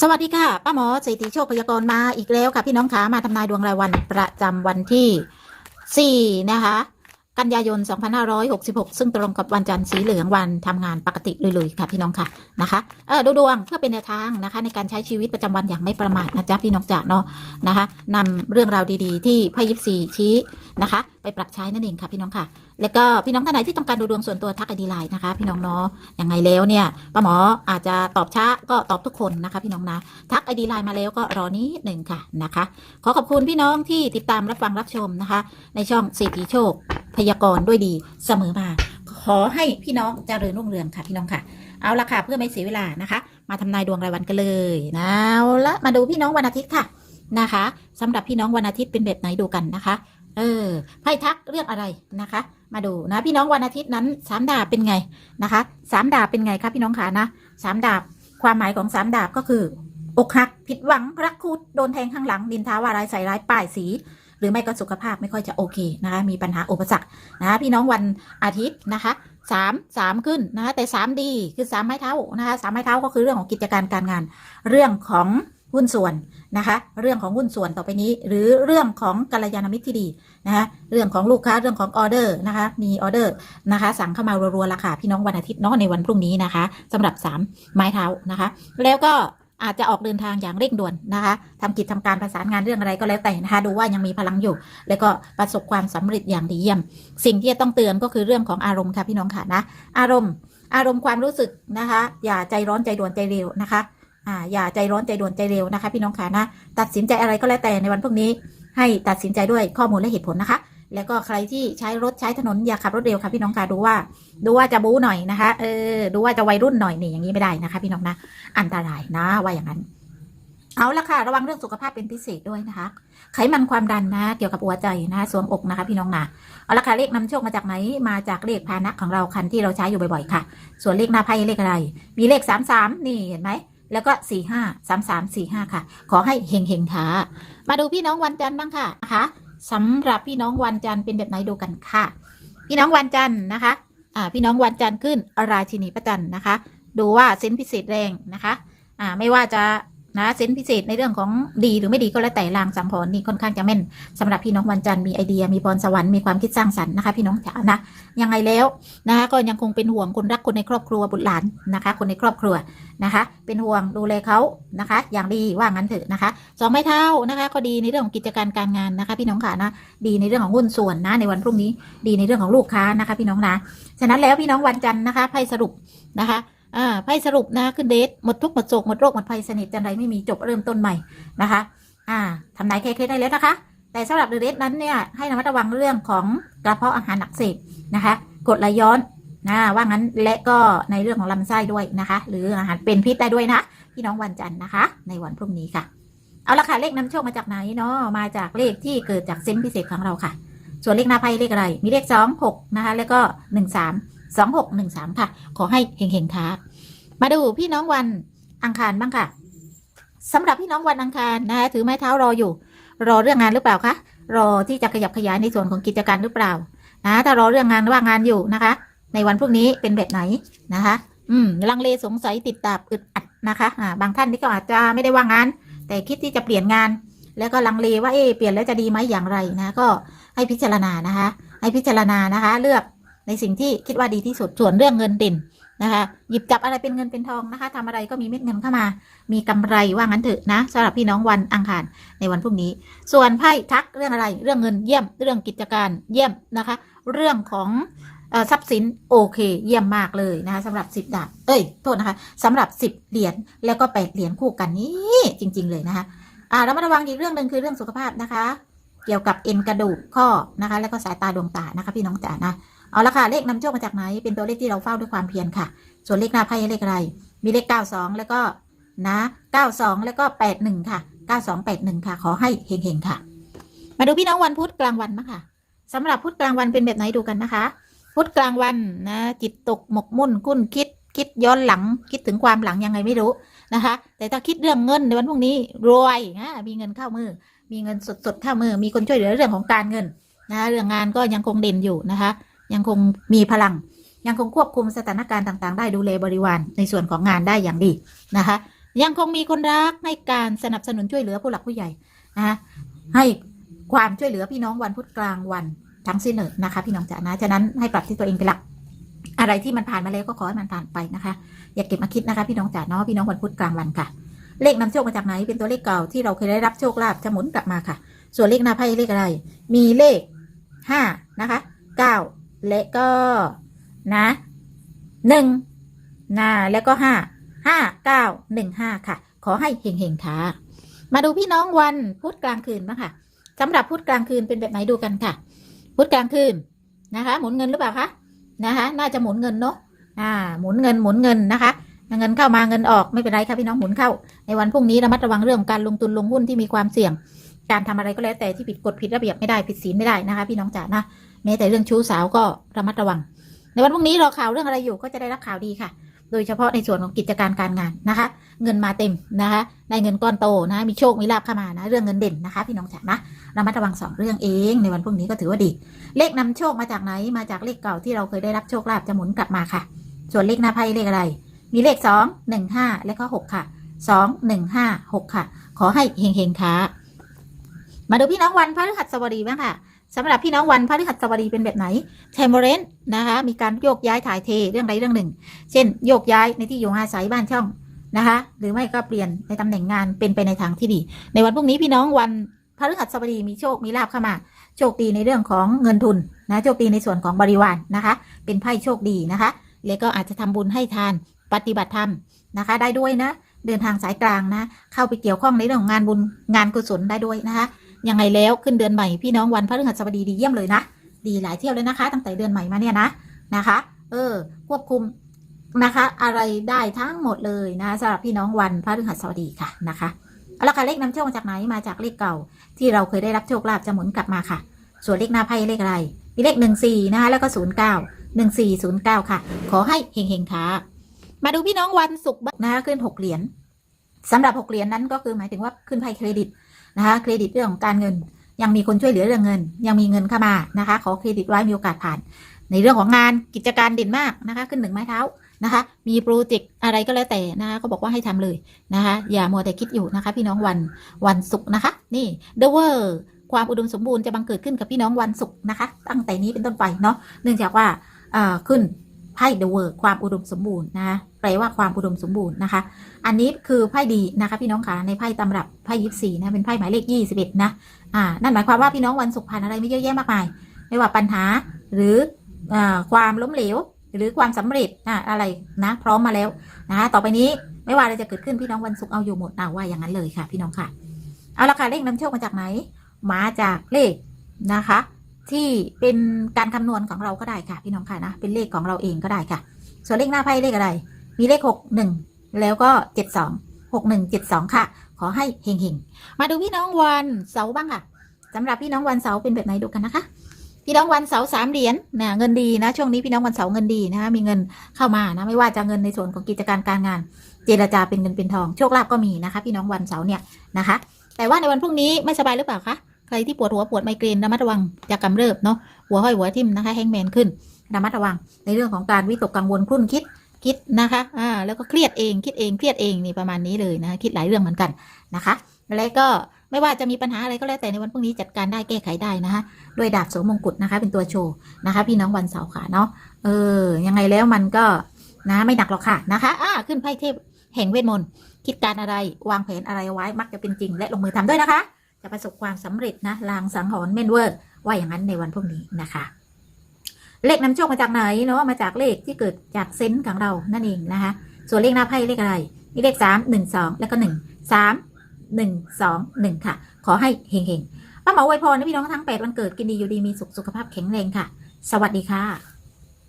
สวัสดีค่ะป้าหมอสถิติโชคพยากรณ์มาอีกแล้วค่ะ พี่น้องขามาทำนายดวงรายวันประจำวันที่ 4 นะคะ กันยายน 2566 ซึ่งตรงกับวันจันทร์สีเหลืองวันทำงานปกติเลยๆค่ะพี่น้องค่ะนะคะเออดูดวงเพื่อเป็นแนวทางนะคะ ในการใช้ชีวิตประจำวันอย่างไม่ประมาทนะจ๊ะพี่น้องจ๋าเนาะนะคะนำเรื่องราวดีๆ ที่ไพ่ยิปซีชี้นะคะ ไปปรับใช้นั่นเองค่ะพี่น้องค่ะ แล้วก็พี่น้องท่านไหนที่ต้องการดูดวงส่วนตัวทักไอดีไลน์นะคะ พี่น้องเนาะยังไงแล้วเนี่ยป้าหมออาจจะตอบช้าก็ตอบทุกคนนะคะพี่น้องนะทักไอดีไลน์มาแล้วก็รอนิดหนึ่งค่ะนะคะ ขอขอบคุณพี่น้องที่ติดตามรับฟังรับชมนะคะ ในช่องเศรษฐีโชค พยากรณ์ด้วยดีเสมอมา ขอให้พี่น้องเจริญรุ่งเรืองค่ะพี่น้องค่ะเอาละค่ะเพื่อไม่เสียเวลานะคะ มาทำนายดวงรายวันกันเลยนะเอาละมาดูพี่น้องวันอาทิตย์ค่ะนะคะสำหรับพี่น้องวันอาทิตย์เป็นแบบไหนดูกันนะคะ เออไพ่ทักเรื่องอะไรนะคะ มาดูนะ พี่น้องวันอาทิตย์นั้นสามดาบเป็นไงนะคะสามดาบเป็นไงคะพี่น้องขานะสามดาบความหมายของสามดาบก็คือ อกหักผิดหวังรักคุดโดนแทงข้างหลังดินท้าว่าร้ายใส่ร้ายป้ายสี หรือไม่ก็สุขภาพไม่ค่อยจะโอเคนะคะมีปัญหาอุปสรรคนะคะพี่น้องวันอาทิตย์นะคะสามสามขึ้นนะคะแต่สามดีคือสามไม้เท้านะคะสามไม้เท้าก็คือเรื่องของกิจการการงาน เรื่องของ หุ้นส่วนนะคะ เรื่องของหุ้นส่วนต่อไปนี้ หรือเรื่องของกัลยาณมิตรที่ดีนะคะเรื่องของลูกค้าเรื่องของออเดอร์นะคะ มีออเดอร์นะคะ สั่งเข้ามารัวๆราคาพี่น้องวันอาทิตย์เนาะในวันพรุ่งนี้นะคะสำหรับสามไม้เท้านะคะ แล้วก็อาจจะออกเดินทางอย่างเร่งด่วนนะคะทำกิจทำการประสานงานเรื่องอะไรก็แล้วแต่นะคะ ดูว่ายังมีพลังอยู่ แล้วก็ประสบความสำเร็จอย่างดีเยี่ยม สิ่งที่จะต้องเตือนก็คือเรื่องของอารมณ์ค่ะพี่น้องค่ะนะ อารมณ์ อารมณ์ความรู้สึกนะคะ อย่าใจร้อนใจด่วนใจเร็วนะคะ อ่าอย่าใจร้อนใจด่วนใจเร็วนะคะพี่น้องค่ะนะตัดสินใจอะไรก็แล้วแต่ในวันพรุ่งนี้ ให้ตัดสินใจด้วยข้อมูลและเหตุผลนะคะ แล้วก็ใครที่ใช้รถใช้ถนนอย่าขับรถเร็วค่ะพี่น้องค่ะดูว่า ดูว่าจะบู๊หน่อยนะคะเออดูว่าจะวัยรุ่นหน่อยนี่อย่างนี้ไม่ได้นะคะ พี่น้องนะอันตรายนะว่าอย่างนั้นเอาละค่ะระวังเรื่องสุขภาพเป็นพิเศษด้วยนะคะ ไขมันความดันนะ เกี่ยวกับหัวใจนะสวงอกนะคะ พี่น้องนะเอาละค่ะเลขนำโชคมาจากไหนมาจากเลขพานะของเราคันที่เราใช้อยู่บ่อยๆค่ะ ส่วนเลขหน้าไพ่เลขอะไร มีเลขสามสามนี่เห็นไหม แล้วก็สี่ห้าสามสามสี่ห้าค่ะ ขอให้เฮงเฮงท้า มาดูพี่น้องวันจันทร์บ้างค่ะนะคะสำหรับพี่น้องวันจันทร์เป็นแบบไหนดูกันค่ะ พี่น้องวันจันทร์นะคะอ่าพี่น้องวันจันทร์ขึ้นราชินีประจันทร์นะคะ ดูว่าเซนพิเศษแรงนะคะอ่าไม่ว่าจะ นะเซนพิเศษในเรื่องของดีหรือไม่ดีก็แล้วแต่ลางสังพรนี่ค่อนข้างจะแม่นสำหรับพี่น้องวันจันทร์มีไอเดียมีพรสวรรค์มีความคิดสร้างสรรค์นะคะพี่น้องจ๋านะยังไงแล้วนะคะก็ยังคงเป็นห่วงคนรักคนในครอบครัวบุตรหลานนะคะ คนในครอบครัวนะคะ เป็นห่วงดูแลเขานะคะ อย่างดีว่างั้นเถอะนะคะสองไม้เท้านะคะ ก็ดีในเรื่องของกิจการการงานนะคะ พี่น้องค่ะนะดีในเรื่องของหุ้นส่วนนะ ในวันพรุ่งนี้ดีในเรื่องของลูกค้านะคะ พี่น้องนะฉะนั้นแล้วพี่น้องวันจันทร์นะคะไพ่สรุปนะคะ อ่าไพ่สรุปนะขึ้นเดทหมดทุกหมดโศกหมดโรคหมดภัยสนิทจันไรไม่มีจบเริ่มต้นใหม่นะคะ อ่าทำนายเคเคได้แล้วนะคะ แต่สำหรับเดทนั้นเนี่ยให้ระมัดระวังเรื่องของกระเพาะอาหารอักเสบนะคะกดไหลย้อนนะว่างั้นและก็ในเรื่องของลำไส้ด้วยนะคะ หรืออาหารเป็นพิษได้ด้วยนะพี่น้องวันจันทร์นะคะ ในวันพรุ่งนี้ค่ะ เอาละค่ะเลขนำโชคมาจากไหนเนาะมาจากเลขที่เกิดจากเซนพิเศษของเราค่ะ ส่วนเลขหน้าไพ่เลขอะไร มีเลขสองหกนะคะ แล้วก็หนึ่งสาม สองหกหนึ่งสามค่ะ ขอให้เฮงๆค่ะมาดูพี่น้องวันอังคารบ้างค่ะสำหรับพี่น้องวันอังคารนะคะถือไม้เท้ารออยู่ รอเรื่องงานหรือเปล่าคะรอที่จะขยับขยายในส่วนของกิจการหรือเปล่า นะถ้ารอเรื่องงานว่างงานอยู่นะคะ ในวันพรุ่งนี้เป็นแบบไหนนะคะ อืมลังเลสงสัยติดตามอึดอัดนะคะอ่าบางท่านที่ก็อาจจะไม่ได้ว่างงาน แต่คิดที่จะเปลี่ยนงาน แล้วก็ลังเลว่าเอ๊เปลี่ยนแล้วจะดีไหมอย่างไรนะ ก็ให้พิจารณานะคะ ให้พิจารณานะคะ เลือก ในสิ่งที่คิดว่าดีที่สุดส่วนเรื่องเงินเด่นนะคะหยิบจับอะไรเป็นเงินเป็นทองนะคะทำอะไรก็มีเม็ดเงินเข้ามา มีกำไรว่างั้นเถอะนะสำหรับพี่น้องวันอังคารในวันพรุ่งนี้ ส่วนไพ่ทักเรื่องอะไร เรื่องเงินเยี่ยม เรื่องกิจการเยี่ยมนะคะ เรื่องของทรัพย์สินโอเคเยี่ยมมากเลยนะคะสำหรับสิบดาบเอ้ยโทษนะคะสำหรับสิบเหรียญแล้วก็แปดเหรียญคู่กันนี้จริง ๆ เลยนะคะอ่าเรามาระวังอีกเรื่องหนึ่งคือเรื่องสุขภาพนะคะ เกี่ยวกับเอ็นกระดูกข้อนะคะ แล้วก็สายตาดวงตานะคะ พี่น้องจ๋านะ เอาละค่ะ เลขนำโชคมาจากไหน เป็นตัวเลขที่เราเฝ้าด้วยความเพียรค่ะ ส่วนเลขหน้าไพ่เลขอะไร มีเลข 92 แล้วก็นะ 92 แล้วก็ 81 ค่ะ 9281 ค่ะ ขอให้เฮงๆค่ะ มาดูพี่น้องวันพุธกลางวันมะค่ะสำหรับพุธกลางวันเป็นแบบไหนดูกันนะคะ พุธกลางวันนะจิตตกหมกมุ่นคุ้นคิดคิดย้อนหลังคิดถึงความหลังยังไงไม่รู้นะคะ แต่ถ้าคิดเรื่องเงินในวันพรุ่งนี้รวยนะมีเงินเข้ามือ มีเงินสดๆเข้ามือ มีคนช่วยเหลือเรื่องของการเงินนะเรื่องงานก็ยังคงเด่นอยู่นะคะ ยังคงมีพลัง ยังคงควบคุมสถานการณ์ต่างๆ ได้ดูแลบริวารในส่วนของงานได้อย่างดีนะคะ ยังคงมีคนรักให้การสนับสนุนช่วยเหลือผู้หลักผู้ใหญ่นะคะให้ความช่วยเหลือพี่น้องวันพุธกลางวันทั้งสิ้นเลยนะคะ พี่น้องจ๋านะฉะนั้นให้ปรับที่ตัวเองเป็นหลัก อะไรที่มันผ่านมาแล้วก็ขอให้มันผ่านไปนะคะ อย่าเก็บมาคิดนะคะ พี่น้องจ๋าเนาะพี่น้องวันพุธกลางวันค่ะ เลขนำโชคมาจากไหนเป็นตัวเลขเก่าที่เราเคยได้รับโชคลาภจะหมุนกลับมาค่ะ ส่วนเลขหน้าไพ่เลขอะไร มีเลขห้านะคะเก้า และก็นะหนึ่งนะแล้วก็ห้าห้าเก้าหนึ่งห้าค่ะ ขอให้เฮงๆค่ะ มาดูพี่น้องวันพุธกลางคืนบ้างค่ะสำหรับพุธกลางคืนเป็นแบบไหนดูกันค่ะ พุธกลางคืนนะคะ หมุนเงินหรือเปล่าคะนะคะ น่าจะหมุนเงินเนาะอ่า หมุนเงินหมุนเงินนะคะเงินเข้ามาเงินออกไม่เป็นไรค่ะพี่น้องหมุนเข้า ในวันพรุ่งนี้ระมัดระวังเรื่องของการลงทุนลงหุ้นที่มีความเสี่ยง การทำอะไรก็แล้วแต่ที่ผิดกฎผิดระเบียบไม่ได้ผิดศีลไม่ได้นะคะ พี่น้องจ๋านะแม้แต่เรื่องชู้สาวก็ระมัดระวัง ในวันพรุ่งนี้รอข่าวเรื่องอะไรอยู่ก็จะได้รับข่าวดีค่ะ โดยเฉพาะในส่วนของกิจการการงานนะคะ เงินมาเต็มนะคะได้เงินก้อนโตนะมีโชคมีลาภเข้ามานะ เรื่องเงินเด่นนะคะ พี่น้องจ๋านะระมัดระวังสองเรื่องเองในวันพรุ่งนี้ก็ถือว่าดี เลขนำโชคมาจากไหนมาจากเลขเก่าที่เราเคยได้รับโชคลาภจะหมุนกลับมาค่ะ ส่วนเลขหน้าไพ่เลขอะไร มีเลขสองหนึ่งห้าและก็หกค่ะสองหนึ่งห้าหกค่ะ ขอให้เฮงๆค่ะ มาดูพี่น้องวันพฤหัสบดีบ้างค่ะสำหรับพี่น้องวันพฤหัสบดีเป็นแบบไหนเทมเรนนะคะ มีการโยกย้ายถ่ายเทเรื่องใดเรื่องหนึ่ง เช่น โยกย้ายในที่อยู่อาศัยบ้านช่องนะคะ หรือไม่ก็เปลี่ยนในตำแหน่งงานเป็นไปในทางที่ดี ในวันพรุ่งนี้พี่น้องวันพฤหัสบดีมีโชค มีลาภเข้ามา โชคดีในเรื่องของเงินทุนนะโชคดีในส่วนของบริวารนะคะ เป็นไพ่โชคดีนะคะ แล้วก็อาจจะทำบุญให้ทานปฏิบัติธรรมนะคะ ได้ด้วยนะ เดินทางสายกลางนะ เข้าไปเกี่ยวข้องในเรื่องงานบุญงานกุศลได้ด้วยนะคะ ยังไงแล้วขึ้นเดือนใหม่พี่น้องวันพฤหัสบดีดีเยี่ยมเลยนะ ดีหลายเที่ยวเลยนะคะ ตั้งแต่เดือนใหม่มาเนี่ยนะนะคะ เออ ควบคุมนะคะ อะไรได้ทั้งหมดเลยนะสำหรับพี่น้องวันพฤหัสบดีค่ะนะคะเอาละค่ะเลขนำโชคมาจากไหนมาจากเลขเก่า ที่เราเคยได้รับโชคลาภจะหมุนกลับมาค่ะ ส่วนเลขหน้าไพ่เลขอะไรมีเลขหนึ่งสี่นะคะแล้วก็ศูนย์เก้าหนึ่งสี่ศูนย์เก้าค่ะ ขอให้เฮงๆค่ะมาดูพี่น้องวันศุกร์นะคะขึ้นหกเหรียญสำหรับหกเหรียญนั้นก็คือหมายถึงว่าขึ้นไพ่เครดิต นะคะเครดิตเรื่องของการเงิน ยังมีคนช่วยเหลือเรื่องเงิน ยังมีเงินเข้ามานะคะ ขอเครดิตไว้มีโอกาสผ่าน ในเรื่องของงานกิจการเด่นมากนะคะ ขึ้นหนึ่งไม้เท้านะคะ มีโปรเจกต์อะไรก็แล้วแต่นะคะเขาบอกว่าให้ทำเลยนะคะ อย่ามัวแต่คิดอยู่นะคะ พี่น้องวันวันศุกร์นะคะ นี่เดเวอร์ความอุดมสมบูรณ์จะบังเกิดขึ้นกับพี่น้องวันศุกร์นะคะ ตั้งแต่นี้เป็นต้นไปเนาะเนื่องจากว่าขึ้นไพ่เดเวอร์ความอุดมสมบูรณ์นะคะ แปลว่าความอุดมสมบูรณ์นะคะ อันนี้คือไพ่ดีนะคะ พี่น้องคะในไพ่ตำรับไพ่ยิปซีนะเป็นไพ่หมายเลขยี่สิบเอ็ดนะอ่านั่นหมายความว่าพี่น้องวันศุกร์ผ่านอะไรไม่เยอะแยะมากมาย ไม่ว่าปัญหาหรืออาความล้มเหลว หรือความสำเร็จอะอะไรนะพร้อมมาแล้วนะคะต่อไปนี้ไม่ว่าอะไรจะเกิดขึ้นพี่น้องวันศุกร์เอาอยู่หมดเอาว่าอย่างนั้นเลยค่ะ พี่น้องค่ะเอาละค่ะเลขนำโชคมาจากไหน มาจากเลขนะคะ ที่เป็นการคำนวณของเราก็ได้ค่ะ พี่น้องค่ะนะเป็นเลขของเราเองก็ได้ค่ะ ส่วนเลขหน้าไพ่เลขอะไร มีเลขหกหนึ่งแล้วก็เจ็ดสองหกหนึ่งเจ็ดสองค่ะ ขอให้เฮงๆ มาดูพี่น้องวันเสาร์บ้างค่ะสำหรับพี่น้องวันเสาร์เป็นแบบไหนดูกันนะคะพี่น้องวันเสาร์สามเหรียญนะเงินดีนะช่วงนี้พี่น้องวันเสาร์เงินดีนะคะมีเงินเข้ามานะไม่ว่าจะเงินในส่วนของกิจการการงาน เจรจาเป็นเงินเป็นทองโชคลาภก็มีนะคะ พี่น้องวันเสาร์เนี่ยนะคะ แต่ว่าในวันพรุ่งนี้ไม่สบายหรือเปล่าคะใครที่ปวดหัวปวดไมเกรนระมัดระวังจะกำเริบเนาะหัวห้อยหัวทิ่มนะคะแห้งแมนขึ้นระมัดระวังในเรื่องของการวิตกกังวลครุ่นคิด คิดนะคะอ่าแล้วก็เครียดเองคิดเองเครียดเองนี่ประมาณนี้เลยนะคิดหลายเรื่องเหมือนกันนะคะแล้วก็ไม่ว่าจะมีปัญหาอะไรก็แล้วแต่ในวันพรุ่งนี้จัดการได้แก้ไขได้นะคะด้วยดาบโสมงกุฎนะคะ เป็นตัวโชว์นะคะ พี่น้องวันเสาร์ค่ะเนาะเออยังไงแล้วมันก็นะไม่หนักหรอกค่ะนะคะอ่าขึ้นไพ่เทพแห่งเวทมนต์คิดการอะไรวางแผนอะไรไว้มักจะเป็นจริง และลงมือทำด้วยนะคะ จะประสบความสำเร็จนะลางสังหรณ์เมนเวอร์ว่าอย่างนั้นในวันพรุ่งนี้นะคะ เลขนำโชคมาจากไหนเนาะมาจากเลขที่เกิดจากเซนส์ของเรานั่นเองนะคะส่วนเลขหน้าไพ่เลขอะไรนี่เลขสามหนึ่งสองแล้วก็หนึ่งสามหนึ่งสองหนึ่งค่ะ ขอให้เฮงๆป้าหมอไวยพรนะพี่น้องทั้งแปดวันเกิดกินดีอยู่ดีมีสุขสุขภาพแข็งแรงค่ะ สวัสดีค่ะ